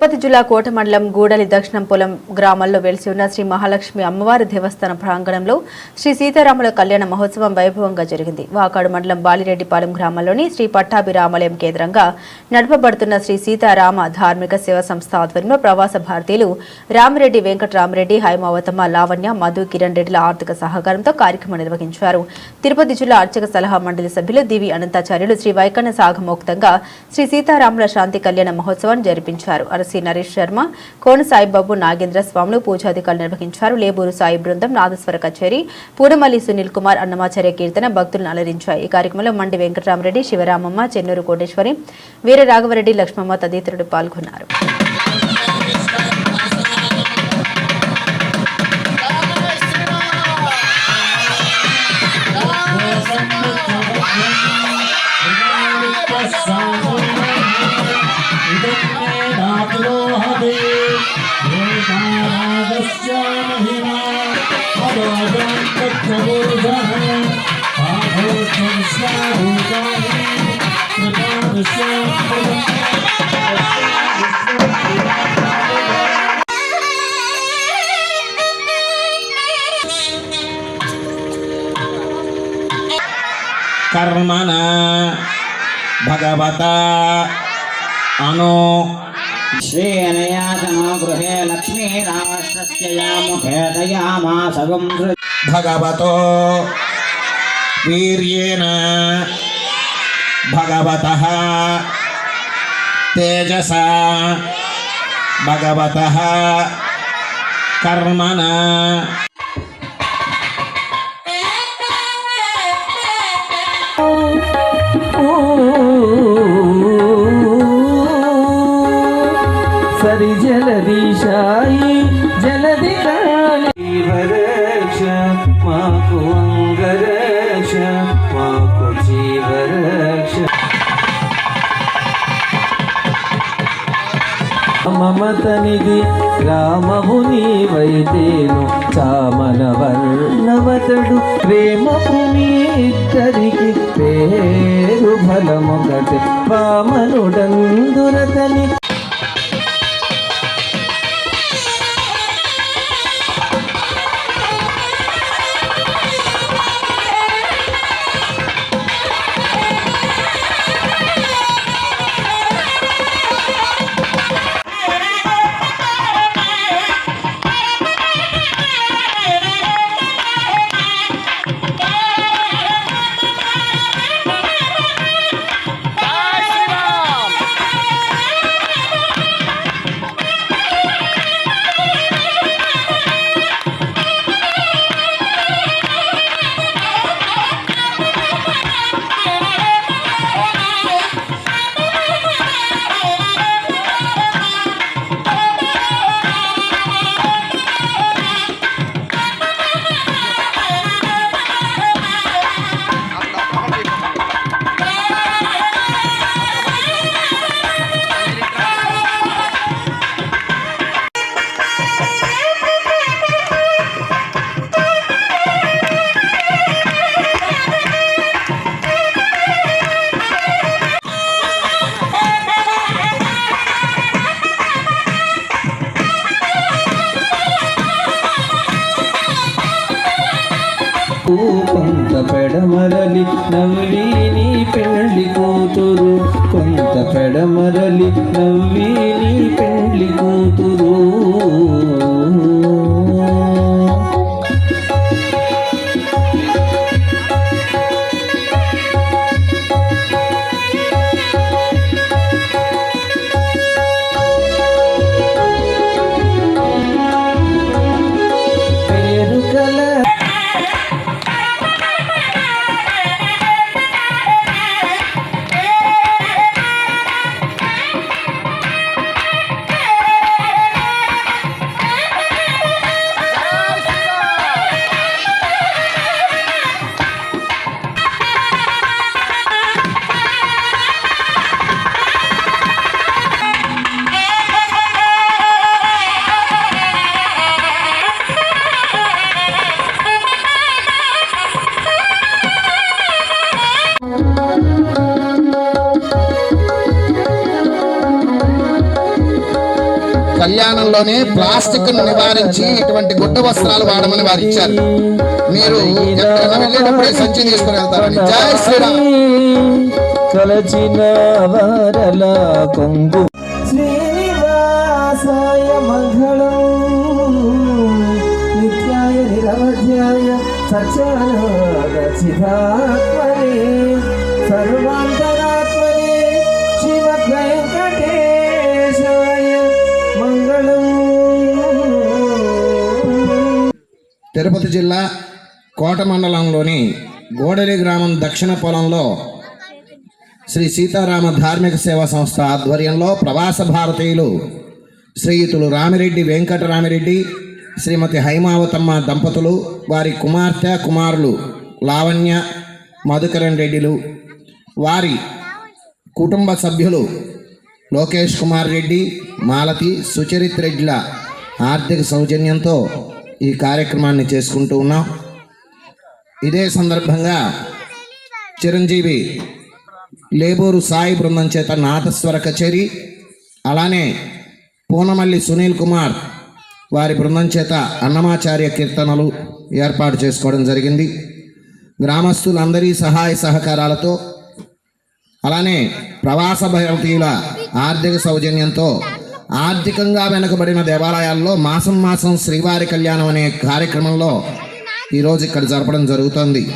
తిరుపతి జిల్లా కోట మండలం గూడలి దక్షిణం పొలం గ్రామాల్లో వెలిసి ఉన్న శ్రీ మహాలక్ష్మి అమ్మవారి దేవస్థాన ప్రాంగణంలో శ్రీ సీతారాముల కళ్యాణ మహోత్సవం వైభవంగా జరిగింది. వాకాడు మండలం బాలిరెడ్డిపాలెం గ్రామంలోని శ్రీ పట్టాభిరామాలయం కేంద్రంగా నడపబడుతున్న శ్రీ సీతారామ ధార్మిక సేవా సంస్థ ఆధ్వర్యంలో ప్రవాస భారతీయులు రామిరెడ్డి వెంకటరామరెడ్డి హైమావతమ్మ లావణ్య మధు కిరణ్ రెడ్డిల ఆర్థిక సహకారంతో కార్యక్రమం నిర్వహించారు. తిరుపతి జిల్లా అర్చక సలహా మండలి సభ్యులు దివి అనంతాచార్యులు శ్రీ వైకన్న సాగమోక్తంగా శ్రీ సీతారాముల శాంతి కళ్యాణ మహోత్సవాన్ని జరిపించారు. అరసి నరేష్ శర్మ కోన సాయిబాబు నాగేంద్ర స్వాములు పూజాధికారులు నిర్వహించారు. లేబూరు సాయి బృందం నాదస్వర కచేరి పూడమల్లి సునీల్ కుమార్ అన్నమాచార్య కీర్తన భక్తులను అలరించాయి. ఈ కార్యక్రమంలో మండి వెంకటరామరెడ్డి శివరామమ్మ చెన్నూరు కోటేశ్వరి వీర రాఘవరెడ్డి లక్ష్మమ్మ తదితరులు పాల్గొన్నారు. कर्मण भगवता अनु श्री समो गृहे लक्ष्मीराष्ट्रस्य भगवतो वीर्येण भगवतः तेजसा भगवतः कर्मणा సరి జలరీ మమతనిది రామముని వైతేను చామన వర్ణవతడు ప్రేమపు మీ ఇద్దరికి పేరు ఫలమొకటి వామనుడందురతని పెడమరలి నవ్వి నీ పెళ్ళి కూతురు. కొంత పెడమరలి నవ్వి నీ పెళ్ళి కూతురు. కళ్యాణంలోనే ప్లాస్టిక్ను నివారించి ఇటువంటి గుడ్డ వస్త్రాలు వాడమని వారు ఇచ్చారు. మీరు ఎక్కడైనా వెళ్ళేటప్పుడే సంచి తీసుకుని వెళ్తారని. జై శ్రీరామ్. కలచిన వారల కొంగు. శ్రీనివాసాయ మంగళం. నిత్యాయ నిరవధ్యాయ సత్యానందచిదాత్మనే సర్వాంతరాత్మనే తిరుపతి జిల్లా కోట మండలంలోని గోడలి గ్రామం దక్షిణ పొలంలో శ్రీ సీతారామ ధార్మిక సేవా సంస్థ ఆధ్వర్యంలో ప్రవాస భారతీయులు శ్రీయుతులు రామిరెడ్డి వెంకటరామిరెడ్డి శ్రీమతి హైమావతమ్మ దంపతులు వారి కుమార్తె కుమారులు లావణ్య మధుకరణ్ రెడ్డిలు వారి కుటుంబ సభ్యులు లోకేష్ కుమార్ రెడ్డి మాలతి సుచరిత్ రెడ్డిల ఆర్థిక సౌజన్యంతో ఈ కార్యక్రమాన్ని చేసుకుంటూ ఉన్నాం. ఇదే సందర్భంగా చిరంజీవి లేబూరు సాయి బృందం చేత నాటస్వర కచేరి అలానే పూనమల్లి సునీల్ కుమార్ వారి బృందం చేత అన్నమాచార్య కీర్తనలు ఏర్పాటు చేసుకోవడం జరిగింది. గ్రామస్తులందరి సహాయ సహకారాలతో అలానే ప్రవాస భారతీయుల ఆర్థిక సౌజన్యంతో ఆర్థికంగా వెనుకబడిన దేవాలయాల్లో మాసం మాసం శ్రీవారి కళ్యాణం అనే కార్యక్రమంలో ఈరోజు ఇక్కడ జరపడం జరుగుతోంది.